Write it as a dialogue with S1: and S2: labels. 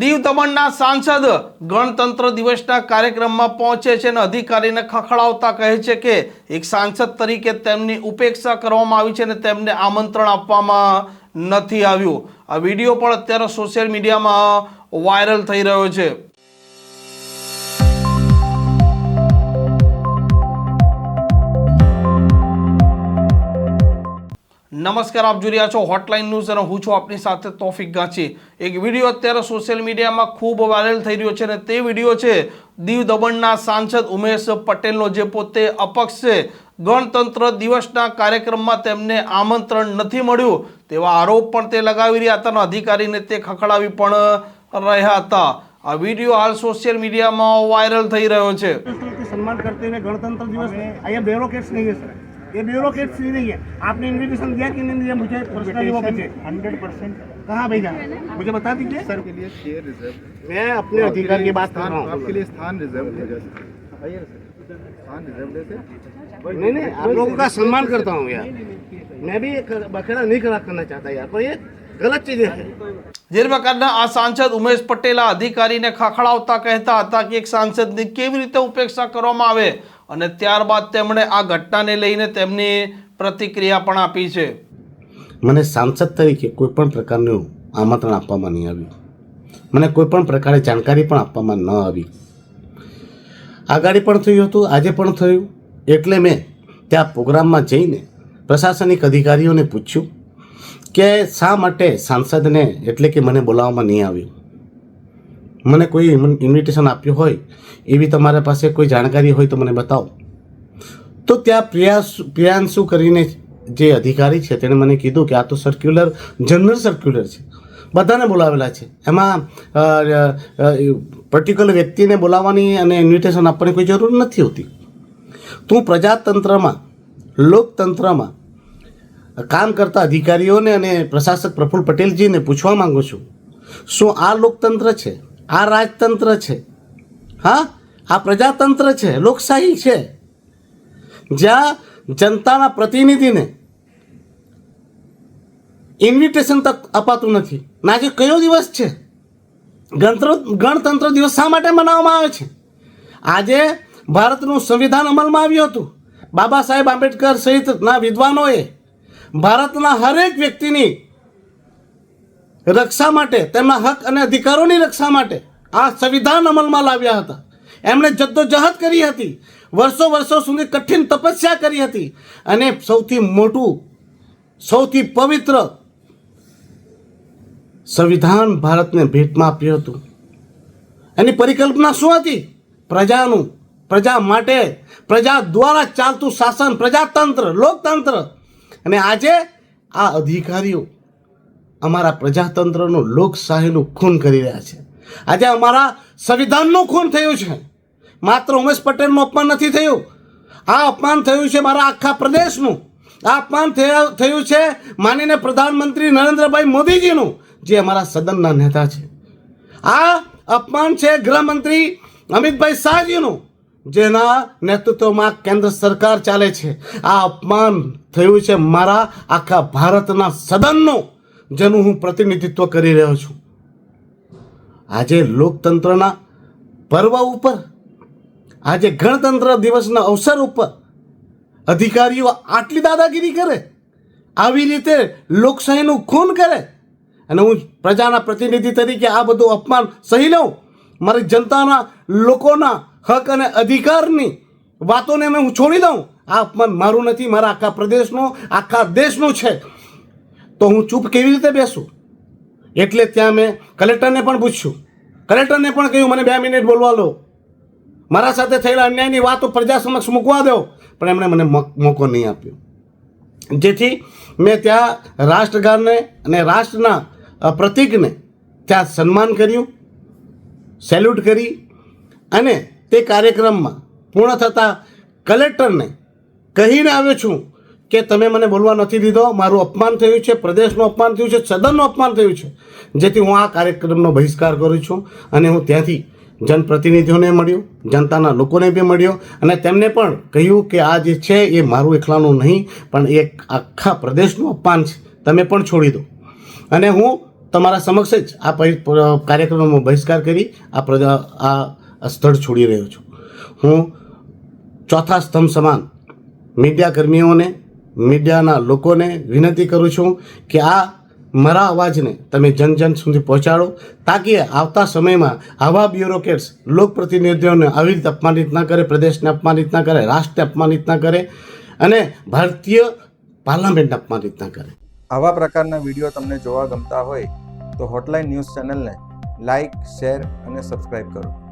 S1: દીવ દમણના સાંસદ ગણતંત્ર દિવસના કાર્યક્રમમાં પહોંચે છે અને અધિકારીને ખખડાવતા કહે છે કે એક સાંસદ તરીકે તેમની ઉપેક્ષા કરવામાં આવી છે અને તેમને આમંત્રણ આપવામાં નથી આવ્યું. આ વીડિયો પણ અત્યારે સોશિયલ મીડિયામાં વાયરલ થઈ રહ્યો છે. નમસ્કાર, આપ જોઈ રહ્યા છો હોટલાઇન ન્યૂઝ અને હું છું આપની સાથે તોફિક ગાંચી એક વીડિયો અત્યારે સોશિયલ મીડિયામાં ખૂબ વાયરલ થઈ રહ્યો છે અને તે વીડિયો છે દીવ દમણના સાંસદ ઉમેશ પટેલનો, જે પોતે અપક્ષ છે. ગણતંત્ર દિવસના કાર્યક્રમમાં તેમને આમંત્રણ નથી મળ્યું તેવા આરોપ પણ તે લગાવી રહ્યા હતા અને અધિકારીને તે ખખડાવી પણ રહ્યા હતા. આ વીડિયો હાલ સોશિયલ મીડિયામાં વાયરલ થઈ રહ્યો છે.
S2: સન્માન કરતી ગણતંત્ર દિવસ, અહીંયા બેરોકેટ્સ નહીં ये ब्यूरोक्रेट्स नहीं है सर ये ब्यूरोक्रेट्स नहीं है आपने इनविटेशन दिया कि नहीं दिया मुझे पर्सनली वो पूछे
S3: हंड्रेड परसेंट
S2: कहाँ भेजा मुझे बता दीजिए
S3: सर के लिए चेयर रिजर्व
S2: मैं अपने अधिकार की बात कर रहा
S3: स्थान आपके
S2: हूँ
S3: लिए स्थान रिजर्व है जैसे आइए ना सर स्थान रिजर्व है
S2: नहीं नहीं आप लोगों का सम्मान करता हूँ यार मैं भी एक बखेड़ा नहीं करा करना चाहता यार पर ये गलत चीज़ है
S1: જે પ્રકારના આ સાંસદ ઉમેશ પટેલ અધિકારીને ખખડાવતા કહેતા હતા કે એક સાંસદની કેવી રીતે ઉપેક્ષા કરવામાં આવે અને ત્યારબાદ તેમણે આ ઘટનાને લઈને તેમની પ્રતિક્રિયા પણ આપી છે.
S4: મને સાંસદ તરીકે કોઈ પણ પ્રકારનું આમંત્રણ આપવામાં નહીં આવ્યું. મને કોઈ પણ પ્રકારે જાણકારી પણ આપવામાં ન આવી. આગાડી પણ થયું હતું, આજે પણ થયું. એટલે મેં ત્યાં પ્રોગ્રામમાં જઈને પ્રશાસનિક અધિકારીઓને પૂછ્યું કે શા માટે સાંસદને એટલે કે મને બોલાવવામાં નહીં આવ્યું? મને કોઈ ઇન્વિટેશન આપ્યું હોય, એવી તમારા પાસે કોઈ જાણકારી હોય તો મને બતાવો. તો ત્યાં પ્રિયાસ, પ્રિયાંશુ કરીને જે અધિકારી છે તેણે મને કીધું કે આ તો સર્ક્યુલર જનરલ સર્ક્યુલર છે. બધાને બોલાવેલા છે. એમાં પર્ટિક્યુલર વ્યક્તિને બોલાવવાની અને ઇન્વિટેશન આપવાની કોઈ જરૂર નથી હોતી. તું પ્રજાતંત્રમાં, લોકતંત્રમાં કામ કરતા અધિકારીઓને અને પ્રશાસક પ્રફુલ્લ પટેલજીને પૂછવા માંગુ છું, શું આ લોકતંત્ર છે? આ રાજતંત્ર છે? હા? આ પ્રજાતંત્ર છે? લોકશાહી છે? જ્યાં જનતાના પ્રતિનિધિને ઇન્વિટેશન તક અપાતું નથી. ના આજે કયો દિવસ છે? ગણતંત્ર ગણતંત્ર દિવસ શા માટે મનાવવામાં આવે છે? આજે ભારતનું સંવિધાન અમલમાં આવ્યું હતું. બાબા સાહેબ આંબેડકર સહિતના વિદ્વાનોએ ભારતના હરેક વ્યક્તિની રક્ષા માટે, તેમના હક અને અધિકારોની રક્ષા માટે આ સંવિધાન અમલમાં લાવ્યા હતા. એમણે જદ્દોજહદ કરી હતી, વર્ષો વર્ષો સુધી કઠિન તપસ્યા કરી હતી અને સૌથી મોટું, સૌથી પવિત્ર સંવિધાન ભારતને ભેટમાં આપ્યું હતું. એની પરિકલ્પના શું હતી? પ્રજાનું, પ્રજા માટે, પ્રજા દ્વારા ચાલતું શાસન, પ્રજાતંત્ર, લોકતંત્ર અને આજે આ અધિકારીઓ અમારા પ્રજાતંત્રનું લોકશાહીનું ખૂન કરી રહ્યા છે. આજે અમારા સંવિધાનનું ખૂન થયું છે. માત્ર ઉમેશ પટેલનું અપમાન નથી થયું. આ અપમાન થયું છે મારા આખા પ્રદેશનું. આ અપમાન થયા- છે માનીને પ્રધાનમંત્રી નરેન્દ્રભાઈ મોદીજીનું, જે અમારા સદનના નેતા છે. આ અપમાન છે ગૃહમંત્રી અમિતભાઈ શાહજીનું. જેના નેતૃત્વમાં કેન્દ્ર સરકાર ચાલે છે. આ અપમાન થયું છે મારા આખા ભારતના સદનનું, જેનું હું પ્રતિનિધિત્વ કરી રહ્યો છું. આજે લોકતંત્રના પર્વ ઉપર, આજે ગણતંત્ર દિવસના અવસર ઉપર, અધિકારીઓ આટલી દાદાગીરી કરે, આવી રીતે લોકશાહીનું ખૂન કરે, અને હું પ્રજાના પ્રતિનિધિ તરીકે આ બધું અપમાન સહી લઉં, મારી જનતાના લોકોના હક અને અધિકારની વાતોને મેં હું છોડી દઉં. આ અપમાન મારું નથી, મારા આખા પ્રદેશનો, આખા દેશનું છે. તો હું ચૂપ કેવી રીતે બેસું? એટલે ત્યાં મેં કલેક્ટરને પણ પૂછ્યું. કલેક્ટરને પણ કહ્યું, મને બે મિનિટ બોલવા લો મારા સાથે થયેલા અન્યાયની વાતો પ્રજા સમક્ષ મૂકવા દો. પણ એમણે મને મોક- નહીં આપ્યો. જેથી મેં ત્યાં રાષ્ટ્રગાનને અને રાષ્ટ્રના પ્રતીકને ત્યાં સન્માન કર્યું, સેલ્યુટ કરી અને તે કાર્યક્રમમાં પૂર્ણ થતાં કલેક્ટરને કહીને આવ્યો છું કે તમે મને બોલવા નથી દીધો, મારું અપમાન થયું છે, પ્રદેશનું અપમાન થયું છે, સદનનું અપમાન થયું છે, જેથી હું આ કાર્યક્રમનો બહિષ્કાર કરું છું અને હું ત્યાંથી જનપ્રતિનિધિઓને મળ્યો, જનતાના લોકોને બી મળ્યો અને તેમને પણ કહ્યું કે આ જે છે એ મારું એકલાનું નહીં, પણ એક આખા પ્રદેશનું અપમાન છે. તમે પણ છોડી દો. અને હું તમારા સમક્ષ જ આ કાર્યક્રમનો બહિષ્કાર કરી આ પ્રદ આ સ્થળ છોડી રહ્યો છું. હું ચોથા સ્તંભ સમાન મીડિયા કર્મીઓને, મીડિયાના લોકોને વિનંતી કરું છું કે આ મારા અવાજને તમે જન જન સુધી પહોંચાડો તાકી આવતા સમયમાં આવા બ્યુરોક્રેટ્સ લોકપ્રતિનિધિઓને આવી રીતે અપમાનિત ના કરે, પ્રદેશને અપમાનિત ના કરે, રાષ્ટ્રને અપમાનિત ના કરે અને ભારતીય પાર્લામેન્ટને અપમાનિત ના કરે.
S3: આવા પ્રકારના વીડિયો તમને જોવા ગમતા હોય તો હોટલાઇન ન્યૂઝ ચેનલને લાઇક શેર અને સબસ્ક્રાઈબ કરો.